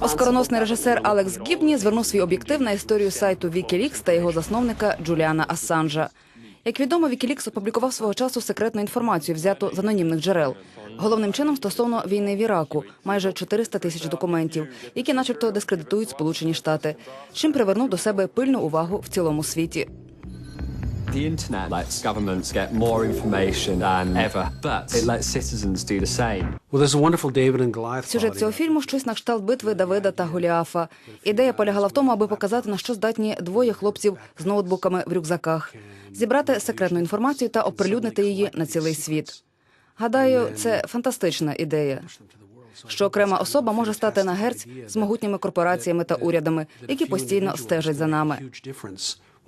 Оскароносний режисер Алекс Гібні звернув свій об'єктив на історію сайту Wikileaks та його засновника Джуліана Ассанжа. Як відомо, Wikileaks опублікував свого часу секретну інформацію, взяту з анонімних джерел. Головним чином стосовно війни в Іраку майже 400 тисяч документів, які, начебто, дискредитують Сполучені Штати, чим привернув до себе пильну увагу в цілому світі. The internet lets governments get more information than ever, but it lets citizens do the same. Well, there's a wonderful David and Goliath Сюжет цього фільму щось на кшталт битви Давида та Голіафа. Ідея полягала в тому, аби показати, на що здатні двоє хлопців з ноутбуками в рюкзаках, зібрати секретну інформацію та оприлюднити її на цілий світ. Гадаю, це фантастична ідея. Що окрема особа може стати на герць з могутніми корпораціями та урядами, які постійно стежать за нами.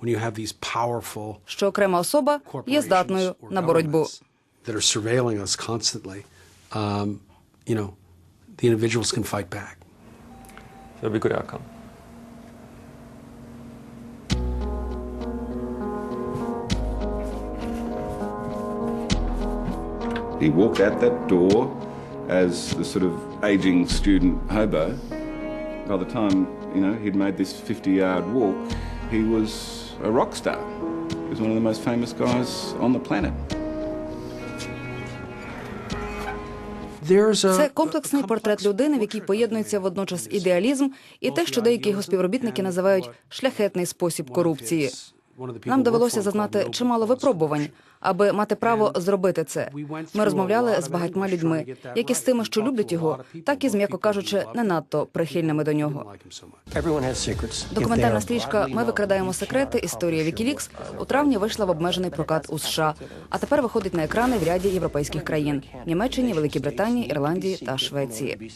Huge difference when you have these powerful Що окрема особа є здатною corporations or на боротьбу. governments that are surveilling us constantly. Um, you know, the individuals can fight back. It'll be a good outcome. He walked out that door as the sort of aging student hobo. By the time, you know, he'd made this 50 yard walk, he was a rock star. He was one of the most famous guys on the planet. Це комплексний портрет людини, в якій поєднується водночас ідеалізм і те, що деякі його співробітники називають шляхетний спосіб корупції. Нам довелося зазнати чимало випробувань, аби мати право зробити це. Ми розмовляли з багатьма людьми, як і з тими, що люблять його, так і з м'яко кажучи, не надто прихильними до нього. Документальна стрічка Ми викрадаємо секрети. Історія Wikileaks у травні вийшла в обмежений прокат у США, а тепер виходить на екрани в ряді європейських країн: Німеччині, Великій Британії, Ірландії та Швеції.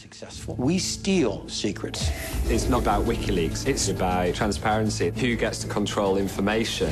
We steal secrets. It's not about WikiLeaks, it's about transparency. Who gets to control information